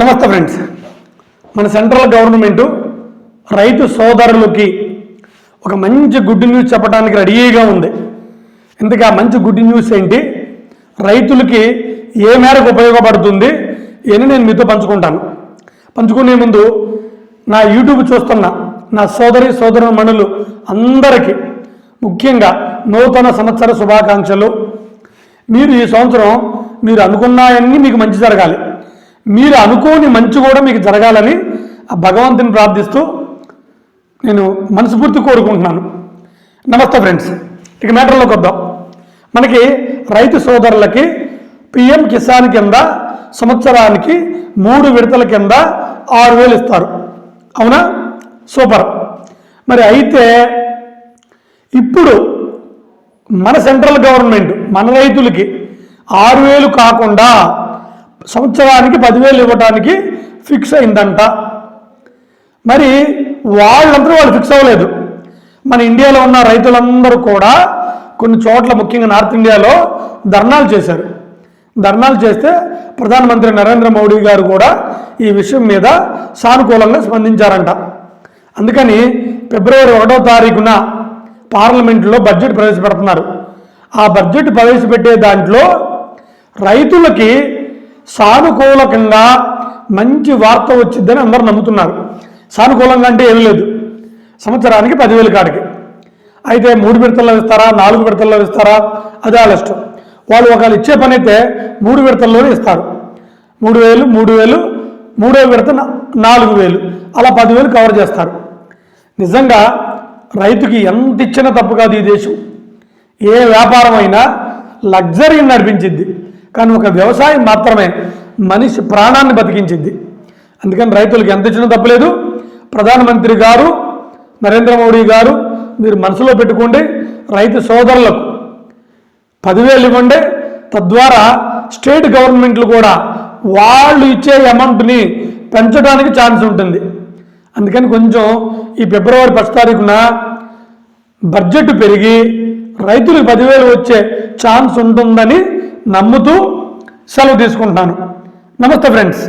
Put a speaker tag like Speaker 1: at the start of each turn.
Speaker 1: నమస్తే ఫ్రెండ్స్. మన central government రైతు సోదరులకి ఒక మంచి గుడ్ న్యూస్ చెప్పడానికి రెడీగా ఉంది. ఇంతకీ ఆ మంచి గుడ్ న్యూస్ ఏంటి? రైతులకి ఏ మేరకు ఉపయోగపడుతుంది? అని నేను మీతో పంచుకుంటాను. పంచుకునే ముందు నా యూట్యూబ్ చూస్తున్న నా సోదరి సోదరు మణులు అందరికీ ముఖ్యంగా నూతన సంవత్సర శుభాకాంక్షలు. మీరు ఈ సంవత్సరం మీరు అనుకున్నాయన్నీ మీకు మంచి జరగాలి. మీరు అనుకోని మంచి కూడా మీకు జరగాలని ఆ భగవంతుని ప్రార్థిస్తూ నేను మనస్ఫూర్తి కోరుకుంటున్నాను. నమస్తే ఫ్రెండ్స్. ఇక మ్యాటర్లోకి వద్దాం. మనకి రైతు సోదరులకి పిఎం కిసాన్ కింద సంవత్సరానికి మూడు విడతల కింద ఆరు వేలు ఇస్తారు. అవునా? సూపర్. మరి అయితే ఇప్పుడు మన సెంట్రల్ గవర్నమెంట్ మన రైతులకి ఆరు వేలు కాకుండా సంవత్సరానికి పదివేలు ఇవ్వడానికి ఫిక్స్ అయిందంట. మరి వాళ్ళందరూ వాళ్ళు ఫిక్స్ అవ్వలేదు. మన ఇండియాలో ఉన్న రైతులందరూ కూడా కొన్ని చోట్ల ముఖ్యంగా నార్త్ ఇండియాలో ధర్నాలు చేశారు. ధర్నాలు చేస్తే ప్రధానమంత్రి నరేంద్ర మోడీ గారు కూడా ఈ విషయం మీద సానుకూలంగా స్పందించారంట. అందుకని ఫిబ్రవరి ఒకటో తారీఖున పార్లమెంట్లో బడ్జెట్ ప్రవేశపెడుతున్నారు. ఆ బడ్జెట్ ప్రవేశపెట్టే దాంట్లో రైతులకి సానుకూలకంగా మంచి వార్త వచ్చిందని అందరూ నమ్ముతున్నారు. సానుకూలంగా అంటే ఏమీ లేదు. సంవత్సరానికి పదివేలు కాడికి. అయితే మూడు విడతల్లో ఇస్తారా నాలుగు విడతల్లో ఇస్తారా? అదే వాళ్ళ ఇష్టం. వాళ్ళు ఒకవేళ ఇచ్చే పని అయితే మూడు విడతల్లోనే ఇస్తారు. మూడు వేలు మూడు వేలు మూడో విడత నాలుగు వేలు. అలా పదివేలు కవర్ చేస్తారు. నిజంగా రైతుకి ఎంత ఇచ్చినా తప్పు కాదు ఈ దేశం. ఏ వ్యాపారం అయినా లగ్జరీని నడిపించింది కానీ ఒక వ్యవసాయం మాత్రమే మనిషి ప్రాణాన్ని బతికించింది. అందుకని రైతులకు ఎంత ఇచ్చినా తప్పలేదు ప్రధానమంత్రి గారు నరేంద్ర మోడీ గారు మీరు మనసులో పెట్టుకోండి రైతు సోదరులకు పదివేలు ఇవ్వండి. తద్వారా స్టేట్ గవర్నమెంట్లు కూడా వాళ్ళు ఇచ్చే అమౌంట్ని పెంచడానికి ఛాన్స్ ఉంటుంది. అందుకని కొంచెం ఈ ఫిబ్రవరి ఫస్ట్ తారీఖున బడ్జెట్ పెరిగి రైతులకు పదివేలు వచ్చే ఛాన్స్ ఉంటుందని నమ్ముతూ సెలవు తీసుకుంటున్నాను. నమస్తే ఫ్రెండ్స్.